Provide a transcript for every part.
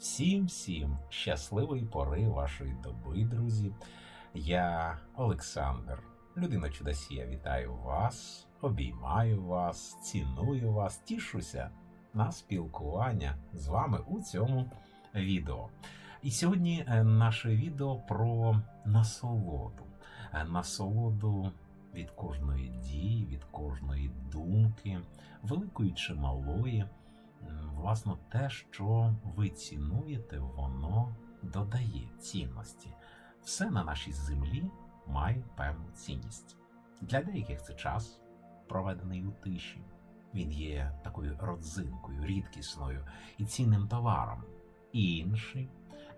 Всім всім щасливої пори вашої доби, друзі. Я Олександр, людина чудосія. Вітаю вас, обіймаю вас, ціную вас, тішуся на спілкування з вами у цьому відео. І сьогодні е, наше відео про насолоду. Е, Насолоду від кожної дії, від кожної думки, великої чи малої. Власно, те, що ви цінуєте, воно додає цінності. Все на нашій землі має певну цінність. Для деяких це час, проведений у тиші. Він є такою родзинкою, рідкісною і цінним товаром. Інший,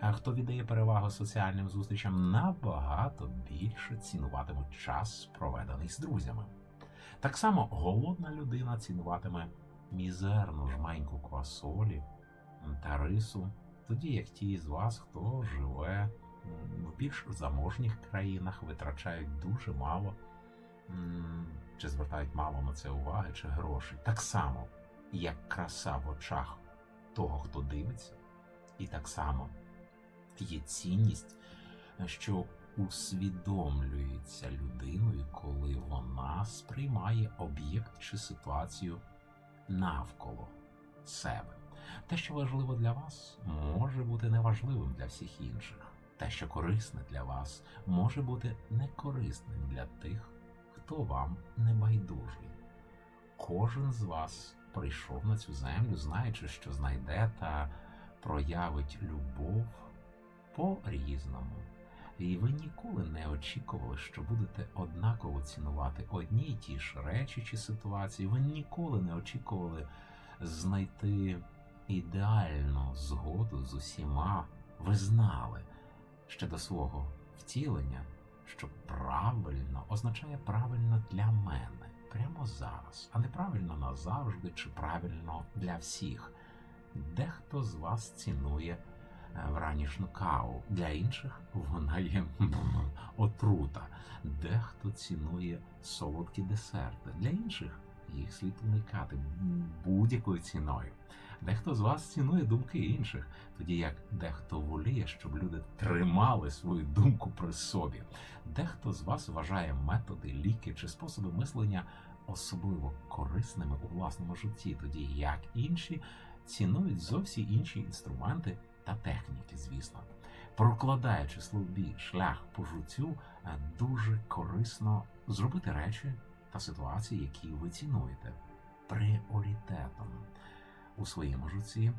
а хто віддає перевагу соціальним зустрічам, набагато більше цінуватимуть час, проведений з друзями. Так само голодна людина цінуватиме мізерну жменьку квасолі та рису, тоді як ті з вас, хто живе в більш заможніх країнах, витрачають дуже мало, чи звертають мало на це уваги, чи грошей. Так само, як краса в очах того, хто дивиться, і так само є цінність, що усвідомлюється людиною, коли вона сприймає об'єкт чи ситуацію навколо себе. Те, що важливо для вас, може бути неважливим для всіх інших. Те, що корисне для вас, може бути некорисним для тих, хто вам не байдужий. Кожен з вас прийшов на цю землю, знаючи, що знайде та проявить любов по-різному. І ви ніколи не очікували, що будете однаково цінувати одні й ті ж речі чи ситуації. Ви ніколи не очікували знайти ідеальну згоду з усіма. Ви знали ще до свого втілення, що правильно означає правильно для мене прямо зараз, а не правильно назавжди чи правильно для всіх. Дехто з вас цінує вранішню каву, для інших вона є отрута. Дехто цінує солодкі десерти, для інших їх слід уникати будь-якою ціною. Дехто з вас цінує думки інших, тоді як дехто воліє, щоб люди тримали свою думку при собі. Дехто з вас вважає методи, ліки чи способи мислення особливо корисними у власному житті, тоді як інші цінують зовсім інші інструменти та техніки, звісно. Прокладаючи собі шлях по життю, е, дуже корисно зробити речі та ситуації, які ви цінуєте, пріоритетом у своєму житті,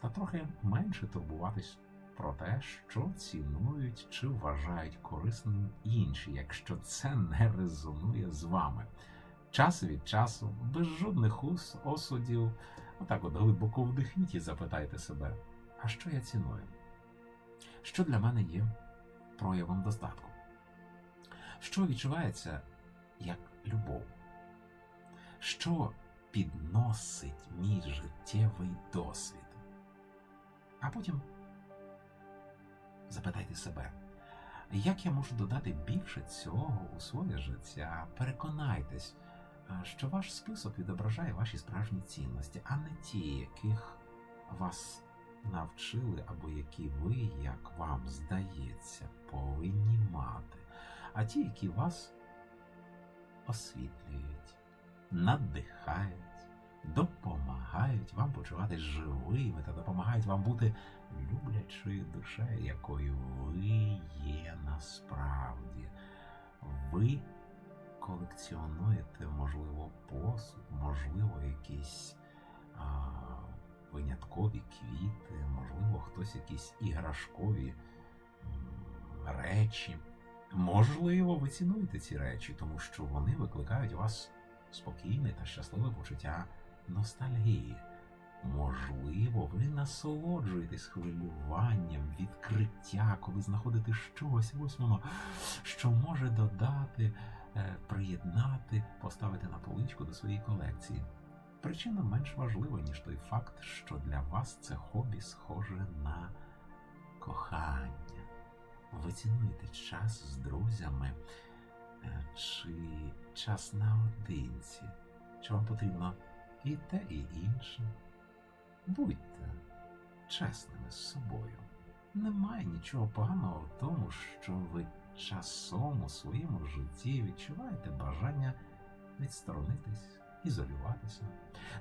та трохи менше турбуватись про те, що цінують чи вважають корисним інші, якщо це не резонує з вами. Час від часу, без жодних ус, осудів, отак от глибоко вдихніть і запитайте себе, а що я ціную? Що для мене є проявом достатку? Що відчувається як любов? Що підносить мій життєвий досвід? А потім запитайте себе, як я можу додати більше цього у своє життя? Переконайтесь, що ваш список відображає ваші справжні цінності, а не ті, яких вас навчили, або які ви, як вам здається, повинні мати, а ті, які вас освітлюють, надихають, допомагають вам почуватись живими та допомагають вам бути люблячою душею, якою ви є насправді. Ви колекціонуєте, можливо, посуд, можливо, якісь виняткові квіти, можливо, хтось якісь іграшкові речі. Можливо, ви цінуєте ці речі, тому що вони викликають у вас спокійне та щасливе почуття ностальгії. Можливо, ви насолоджуєтесь хвилюванням, відкриття, коли знаходите щось, ось воно, що може додати, е, приєднати, поставити на поличку до своєї колекції. Причина менш важлива, ніж той факт, що для вас це хобі схоже на кохання. Ви цінуєте час з друзями е, чи час наодинці? Чи вам потрібно і те, і інше? Будьте чесними з собою. Немає нічого поганого в тому, що ви часом у своєму житті відчуваєте бажання відсторонитись, ізолюватися.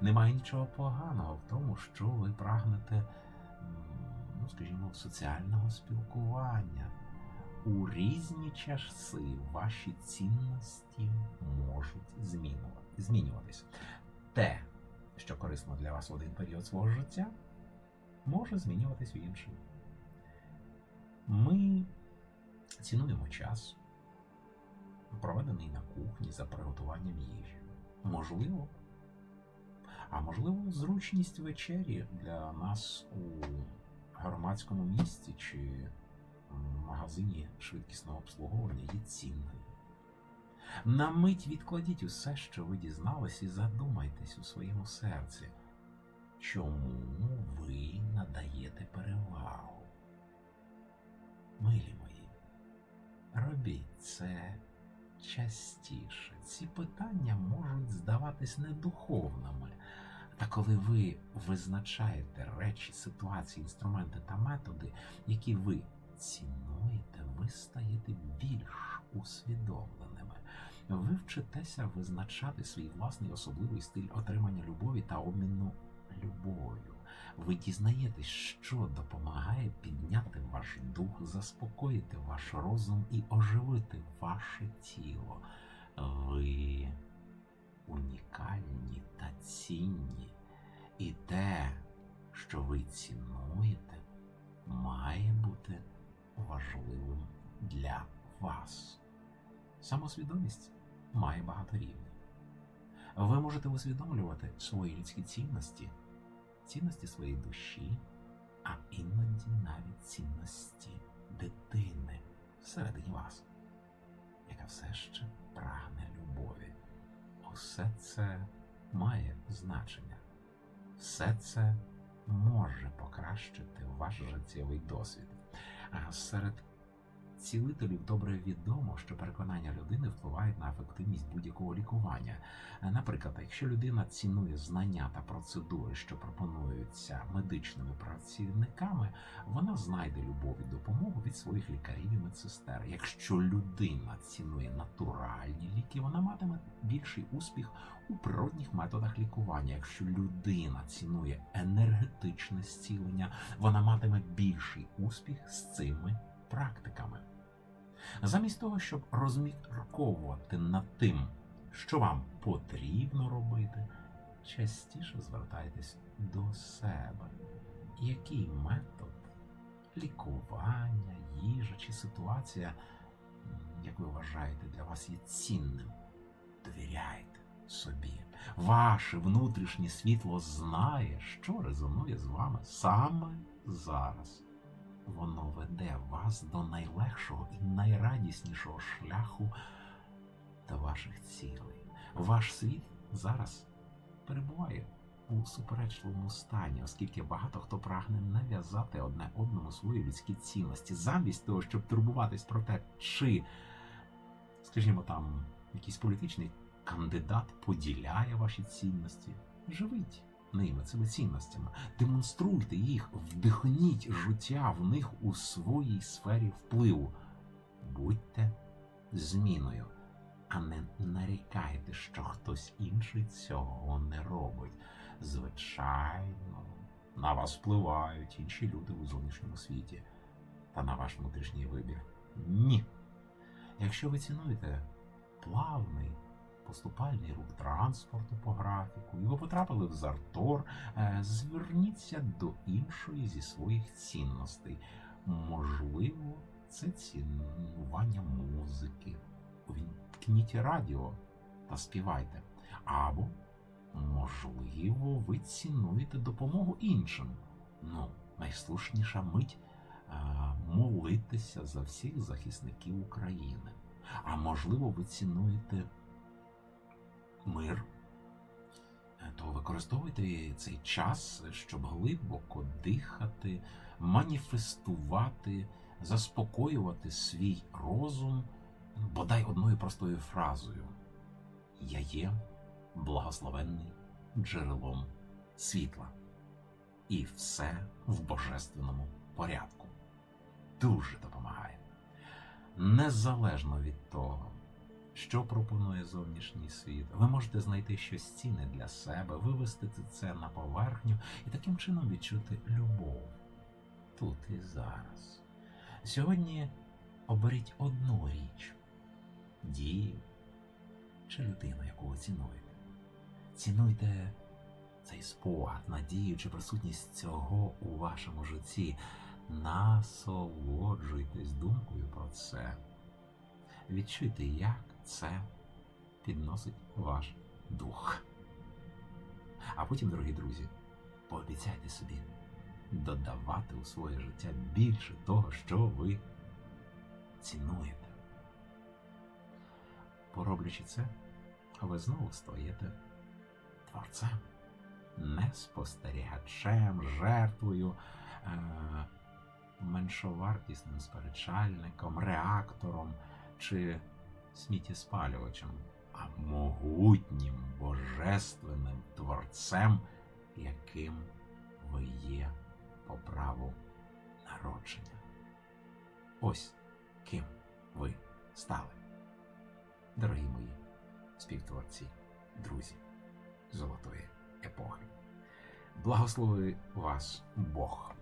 Немає нічого поганого в тому, що ви прагнете, ну скажімо, соціального спілкування. У різні часи ваші цінності можуть змінювати- змінюватися. Те, що корисно для вас в один період свого життя, може змінюватись в інший. Ми цінуємо час, проведений на кухні за приготуванням їжі. Можливо, а можливо, зручність вечері для нас у громадському місті чи магазині швидкісного обслуговування є цінною. На мить відкладіть усе, що ви дізнались, і задумайтесь у своєму серці, чому ви надаєте перевагу. Милі мої, робіть це частіше. Ці питання можуть здаватись недуховними. Та коли ви визначаєте речі, ситуації, інструменти та методи, які ви цінуєте, ви стаєте більш усвідомленими. Ви вчитеся визначати свій власний особливий стиль отримання любові та обміну любов'ю. Ви дізнаєтесь, що допомагає підняти ваш дух, заспокоїти ваш розум і оживити ваше тіло. Ви унікальні та цінні, і те, що ви цінуєте, має бути важливим для вас. Самосвідомість має багато рівнів. Ви можете усвідомлювати свої людські цінності, цінності своєї душі, а іноді навіть цінності дитини всередині вас, яка все ще прагне любові. Усе це має значення. Все це може покращити ваш життєвий досвід. А серед цілителів добре відомо, що переконання людини впливають на ефективність будь-якого лікування. Наприклад, якщо людина цінує знання та процедури, що пропонуються медичними працівниками, вона знайде любов і допомогу від своїх лікарів і медсестер. Якщо людина цінує натуральні ліки, вона матиме більший успіх у природних методах лікування. Якщо людина цінує енергетичне зцілення, вона матиме більший успіх з цими практиками. Замість того, щоб розмірковувати над тим, що вам потрібно робити, частіше звертайтесь до себе. Який метод лікування, їжа чи ситуація, як ви вважаєте, для вас є цінним? Довіряйте собі. Ваше внутрішнє світло знає, що резонує з вами саме зараз. Веде вас до найлегшого і найрадіснішого шляху до ваших цілей. Ваш світ зараз перебуває у суперечливому стані, оскільки багато хто прагне нав'язати одне одному свої людські цінності, замість того, щоб турбуватись про те, чи, скажімо там, якийсь політичний кандидат поділяє ваші цінності. Живіть ними, цими цінностями, демонструйте їх, вдихніть життя в них у своїй сфері впливу. Будьте зміною, а не нарікайте, що хтось інший цього не робить. Звичайно, на вас впливають інші люди у зовнішньому світі та на ваш внутрішній вибір. Ні. Якщо ви цінуєте плавний поступальний рух транспорту по графіку, і ви потрапили в Зартор, е, зверніться до іншої зі своїх цінностей. Можливо, це цінування музики. Увімкніть радіо та співайте. Або, можливо, ви цінуєте допомогу іншим. Ну, найслушніша мить е, молитися за всіх захисників України. А можливо, ви цінуєте мир, Е, то використовуйте цей час, щоб глибоко дихати, маніфестувати, заспокоювати свій розум бодай одною простою фразою: Я є благословенний джерелом світла. і все в божественному порядку. Дуже допомагає. Незалежно від того, що пропонує зовнішній світ, ви можете знайти щось цінне для себе, вивести це на поверхню і таким чином відчути любов тут і зараз. Сьогодні оберіть одну річ, дію чи людину, яку ви цінуєте. Цінуйте цей спогад, надію чи присутність цього у вашому житті. Насолоджуйтесь думкою про це. Відчуйте, як це підносить ваш дух. А потім, дорогі друзі, пообіцяйте собі додавати у своє життя більше того, що ви цінуєте. Пороблячи це, ви знову стаєте творцем, не спостерігачем, жертвою, е- меншовартісним сперечальником, реактором чи сміттєспалювачем, а могутнім божественним творцем, яким ви є по праву народження. Ось ким ви стали. Дорогі мої співтворці, друзі золотої епохи. Благослови вас Бог!